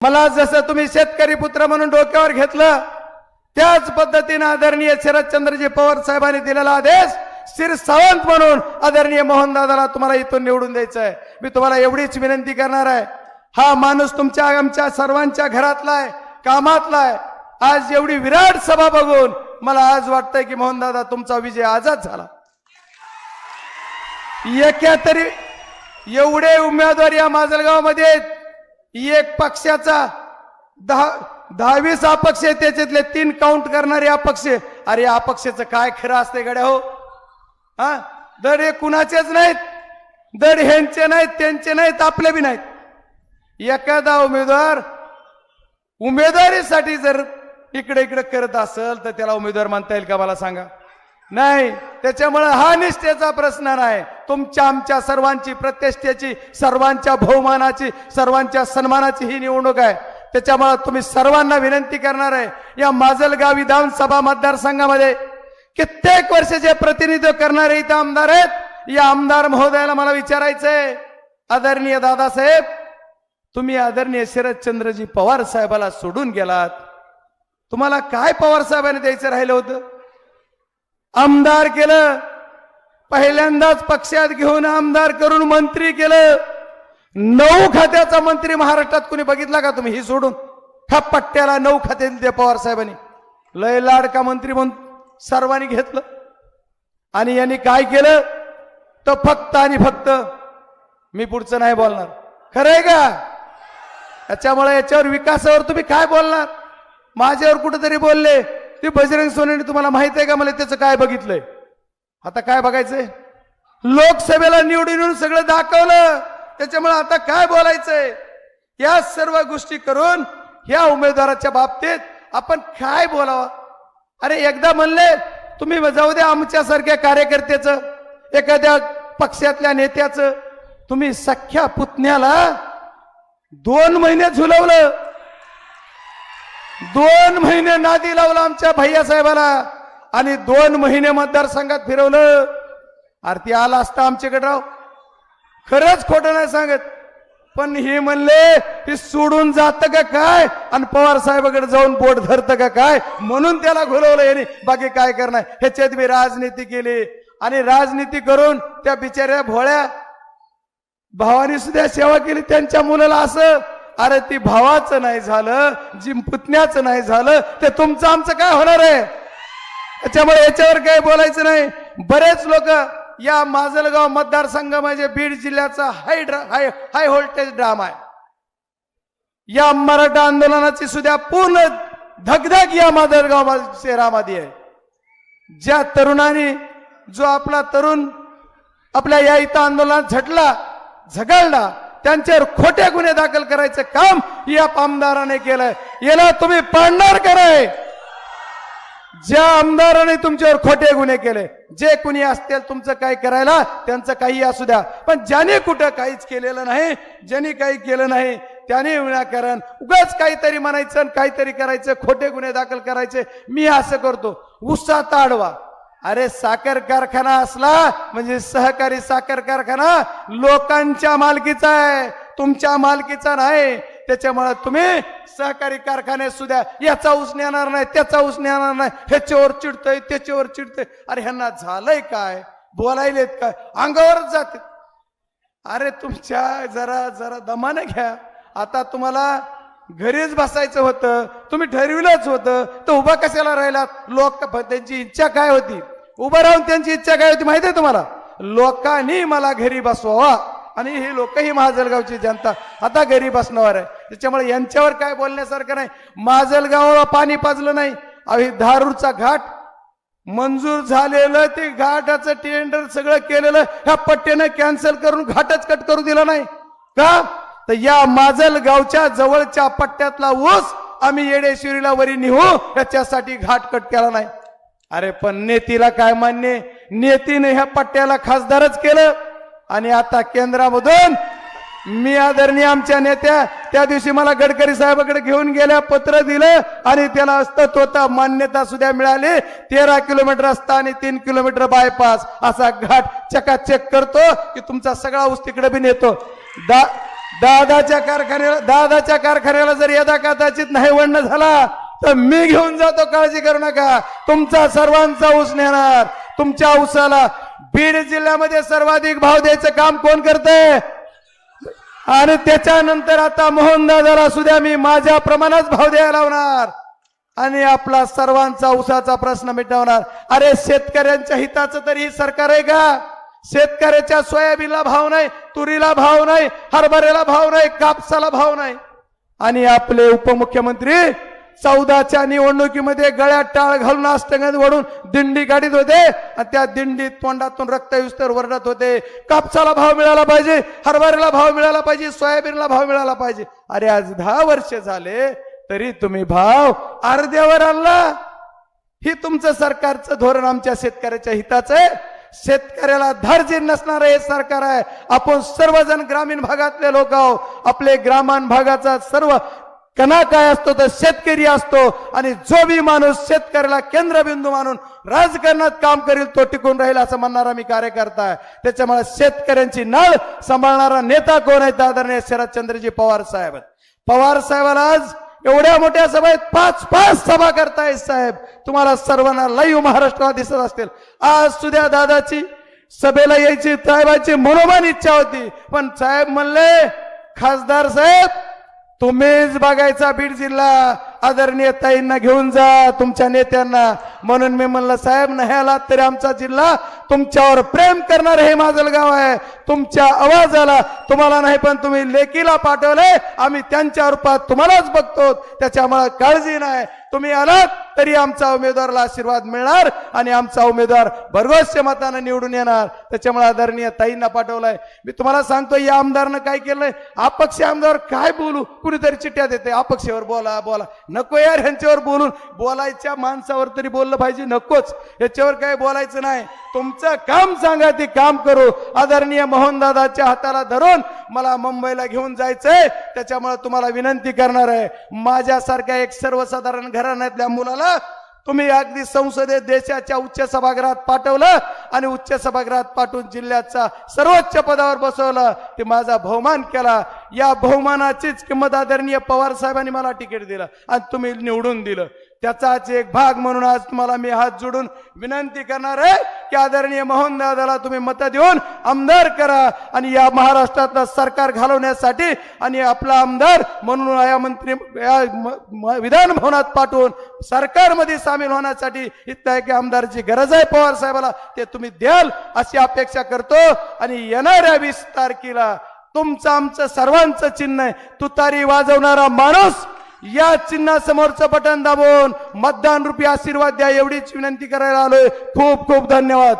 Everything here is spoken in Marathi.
मला जसं तुम्ही शेतकरी पुत्र म्हणून डोक्यावर घेतलं त्याच पद्धतीने आदरणीय शरदचंद्रजी पवार साहेबांनी दिलेला आदेश शिर सावंत म्हणून आदरणीय मोहनदादाला तुम्हाला इथून निवडून द्यायचं आहे मी तुम्हाला एवढीच विनंती करणार आहे. हा माणूस तुमच्या आमच्या सर्वांच्या घरातला आहे कामातला आहे. आज एवढी विराट सभा बघून मला आज वाटतंय की मोहनदादा तुमचा विजय आजच झाला. एका तरी एवढे उमेदवार या माजलगावमध्ये आहेत. एक पक्षाचा दहा दहावीस अपक्ष आहे त्याच्यातले तीन काउंट करणारे अपक्ष. आहे. अरे अपक्षाचं काय खरं असते गड्या हो? हा? दर हे कुणाचेच नाहीत. दर ह्यांचे नाहीत त्यांचे नाहीत आपले बी नाहीत. एखादा उमेदवार उमेदवारीसाठी जर इकडे इकडे करत असेल तर त्याला उमेदवार मानता येईल का मला सांगा? नाही त्याच्यामुळे हा निष्ठेचा प्रश्न नाही. तुमच्या आमच्या सर्वांची प्रतिष्ठेची सर्वांच्या बहुमानाची सर्वांच्या सन्मानाची ही निवडणूक आहे. त्याच्यामुळे तुम्ही सर्वांना विनंती करणार आहे या माजलगाव विधानसभा मतदारसंघामध्ये कित्येक वर्षाचे प्रतिनिधित्व करणारे इथं आमदार आहेत या आमदार महोदयाला मला विचारायचंय. आदरणीय दादासाहेब तुम्ही आदरणीय शरदचंद्रजी पवार साहेबाला सोडून गेलात. तुम्हाला काय पवार साहेबांनी द्यायचं राहिलं होतं? आमदार केलं पहिल्यांदाच पक्षात घेऊन आमदार करून मंत्री केलं. नऊ खात्याचा मंत्री महाराष्ट्रात कोणी बघितला का तुम्ही? ही सोडून. ह्या पट्ट्याला नऊ खाते दिले पवार साहेबांनी. लय लाडका मंत्री म्हणून सर्वांनी घेतलं. आणि यांनी काय केलं? तर फक्त आणि फक्त मी पुढचं नाही बोलणार. खरंय का? त्याच्यामुळे याच्यावर विकासावर तुम्ही काय बोलणार? माझ्यावर कुठेतरी बोलले. ते बजरंग सोनेने तुम्हाला माहीत आहे का? मला त्याचं काय बघितलंय? आता काय बघायचंय? लोकसभेला निवडून येऊन सगळं दाखवलं. त्याच्यामुळे आता काय बोलायचंय? या सर्व गोष्टी करून या उमेदवाराच्या बाबतीत आपण काय बोलावं? अरे एकदा म्हणले तुम्ही जाऊ द्या आमच्यासारख्या कार्यकर्त्याचं एखाद्या पक्षातल्या नेत्याचं. तुम्ही सख्या पुतण्याला दोन महिने झुलवलं. दोन महिने नादी लावला आमच्या भैया साहेबाला. आणि दोन महिने मतदारसंघात फिरवलं. आरती आला असता आमच्याकडे राव. खरंच खोटं नाही सांगत. पण हे म्हणले हे सोडून जात का काय? आणि पवार साहेबाकडे जाऊन बोट धरतं का काय? म्हणून त्याला घुलवलं याने. बाकी काय करणार? ह्याच्यात मी राजनीती केली. आणि राजनीती करून त्या बिचाऱ्या भोळ्या भावानी सुद्धा सेवा केली त्यांच्या मुलाला असं. अरे ती भावाचं नाही झालं जी पुतण्याचं नाही झालं ते तुमचं आमचं काय होणार आहे? त्याच्यामुळे याच्यावर काही बोलायचं नाही. बरेच लोक या माजलगाव मतदारसंघ म्हणजे बीड जिल्ह्याचा हाय ड्रा हाय हाय व्होल्टेज ड्राम आहे. या मराठा आंदोलनाची सुद्धा पूर्ण धगधग या माजलगाव शहरामध्ये आहे. ज्या तरुणांनी जो आपला तरुण आपल्या या इथं आंदोलनात झटला झगडला त्यांच्यावर खोटे गुन्हे दाखल करायचं काम या आमदाराने केलंय. याला तुम्ही पाडणार कराय ज्या आमदाराने तुमच्यावर खोटे गुन्हे केले जे कुणी असतील तुमचं काय करायला त्यांचं काही असू द्या. पण ज्याने कुठं काहीच केलेलं नाही ज्याने काही केलं नाही त्याने विनाकारण उगाच काहीतरी म्हणायचं आणि काहीतरी करायचं खोटे गुन्हे दाखल करायचे. मी असं करतो. उत्साह ताडवा अरे साखर कारखाना असला म्हणजे सहकारी साखर कारखाना लोकांच्या मालकीचा आहे तुमच्या मालकीचा नाही. त्याच्यामुळे तुम्ही सहकारी कारखाने सुद्धा याचा ऊस नेणार नाही त्याचा ऊस नेणार नाही ह्याच्यावर चिडतय त्याच्यावर चिडतय. अरे ह्यांना झालंय काय? बोलायलेत काय? अंगावरच जाते. अरे तुमच्या जरा जरा दमानं घ्या. आता तुम्हाला घरीच बसायचं होतं तुम्ही ठरविलंच होतं तर उभा कशाला राहिलात? लोक त्यांची इच्छा काय होती? उभं राहून त्यांची इच्छा काय होती माहिती आहे तुम्हाला? लोकांनी मला घरी बसवावा. आणि हे लोकही महाजलगावची जनता. आता घरी बसणार आहे. त्याच्यामुळे यांच्यावर काय बोलण्यासारखं नाही. महाजलगावाला पाणी पाजलं नाही. अहो धारूरचा घाट. मंजूर झालेलं ते घाटाचं टेंडर सगळं केलेलं ह्या पट्ट्यानं कॅन्सल करून घाटच कट करू दिला नाही. का? तर या माजल गावच्या जवळच्या पट्ट्यातला ऊस आम्ही येडेश्वरीला वरी निहू याच्यासाठी घाट कट केला नाही. अरे पण नेतीला काय मान्य? नेतीने ह्या पट्ट्याला खासदारच केलं. आणि आता केंद्रामधून मी आदरणीय आमच्या नेत्या त्या दिवशी मला गडकरी साहेबाकडे घेऊन गेल्या पत्र दिलं आणि त्याला असतत्वता मान्यता सुद्धा मिळाली. तेरा किलोमीटर रस्ता आणि तीन किलोमीटर बायपास असा घाट चकाचक करतो की तुमचा सगळा ऊस तिकडे बी नेतो. दा दादाच्या कारखान्याला दादाच्या कारखान्याला जर यदा कदाचित नाही वडणं झाला तर मी घेऊन जातो काळजी करू नका. तुमचा सर्वांचा ऊस नेणार. तुमच्या ऊसाला बीड जिल्ह्यामध्ये सर्वाधिक भाव द्यायचं काम कोण करतंय? आणि त्याच्यानंतर आता मोहन दादाला सुद्धा मी माझ्या प्रमाणात भाव द्यायला लावणार. आणि आपला सर्वांचा उसाचा प्रश्न मिटवणार. अरे शेतकऱ्यांच्या हिताचं तरी सरकार आहे का? शेतकऱ्याच्या सोयाबीनला भाव नाही तुरीला भाव नाही हरभऱ्याला भाव नाही कापसाला भाव नाही. आणि आपले उपमुख्यमंत्री चौदाच्या निवडणुकीमध्ये गळ्यात टाळ घालून अष्टंगात वडून दिंडी काढीत होते. आणि त्या दिंडीत तोंडातून रक्त युस्तर वरडत होते. कापसाला भाव मिळाला पाहिजे हरभऱ्याला भाव मिळाला पाहिजे सोयाबीनला भाव मिळाला पाहिजे. अरे आज दहा वर्ष झाले तरी तुम्ही भाव अर्ध्यावर आणला. ही तुमचं सरकारचं धोरण आमच्या शेतकऱ्याच्या हिताचं आहे. शेतकऱ्याला धार्जिन नसणार हे सरकार आहे. आपण सर्वजण ग्रामीण भागातले लोक आहोत. आपले ग्रामीण भागाचा सर्व कणा काय असतो तर शेतकरी असतो. आणि जो बी माणूस शेतकऱ्याला केंद्रबिंदू मानून राजकारणात काम करेल तो टिकून राहील असं म्हणणारा मी कार्यकर्ता आहे. त्याच्यामुळे शेतकऱ्यांची नाळ सांभाळणारा नेता कोण आहे? तर आदरणीय शरदचंद्रजी पवार साहेब पवार साहेबाला आज एवढ्या मोठ्या सभेत पाच पाच सभा करतायत साहेब. तुम्हाला सर्वांना लाईव्ह महाराष्ट्राला दिसत असतील. आज सुद्या दादाची सभेला यायची साहेबाची मनोमान इच्छा होती. पण साहेब म्हणले खासदार साहेब तुम्हीच बघायचा बीड जिल्हा. आदरणीय ताईंना घेऊन जा तुमच्या नेत्यांना. म्हणून मी म्हणलं साहेब नाही आलात तरी आमचा जिल्हा तुमच्यावर प्रेम करणार हे माझं गाव आहे. तुमच्या आवाजाला तुम्हाला नाही पण तुम्ही लेकीला पाठवलंय. आम्ही त्यांच्या रूपात तुम्हालाच बघतो. त्याच्यामुळे काळजी नाही. तुम्ही आलात तरी आमचा उमेदवाराला आशीर्वाद मिळणार आणि आमचा उमेदवार भरघोसच्या मतानं निवडून येणार. त्याच्यामुळे आदरणीय ताईंना पाठवलाय. मी तुम्हाला सांगतो या आमदारनं काय केलंय? अपक्ष आमदार काय बोलू? कुणीतरी चिठ्ठ्या देते अपक्षावर बोला बोला. नको यार ह्यांच्यावर बोलून. बोलायच्या माणसावर तरी बोललं पाहिजे नकोच. याच्यावर काय बोलायचं नाही. तुमचं काम सांगा ते काम करू. आदरणीय मोहनदादाच्या हाताला धरून मला मुंबईला घेऊन जायचंय. त्याच्यामुळे तुम्हाला विनंती करणार आहे. माझ्यासारख्या एक सर्वसाधारण घराण्यातल्या मुलाला तुम्ही अगदी संसदेत देशाच्या उच्च सभागृहात पाठवलं आणि उच्च सभागृहात पाठवून जिल्ह्याचा सर्वोच्च पदावर बसवलं. ते माझा बहुमान केला. या बहुमानाचीच किंमत आदरणीय पवार साहेबांनी मला तिकीट दिलं आणि तुम्ही निवडून दिलं. त्याचाच एक भाग म्हणून आज तुम्हाला मी हात जोडून विनंती करणार आहे की आदरणीय मोहन दादाला तुम्ही मत देऊन आमदार करा आणि या महाराष्ट्रातलं सरकार घालवण्यासाठी आणि आपला आमदार म्हणून या मंत्री या म- विधान भवनात पाठवून सरकारमध्ये सामील होण्यासाठी इतकं आहे की आमदारची गरज आहे पवार साहेबाला. ते तुम्ही द्याल अशी अपेक्षा करतो आणि येणाऱ्या वीस तारखेला तुमचं आमचं सर्वांचं चिन्ह आहे. तुतारी वाजवणारा माणूस या चिन्हासमोरचं बटन दाबून मतदान रुपी आशीर्वाद द्या एवढीच विनंती करायला आलोय. खूप खूप धन्यवाद.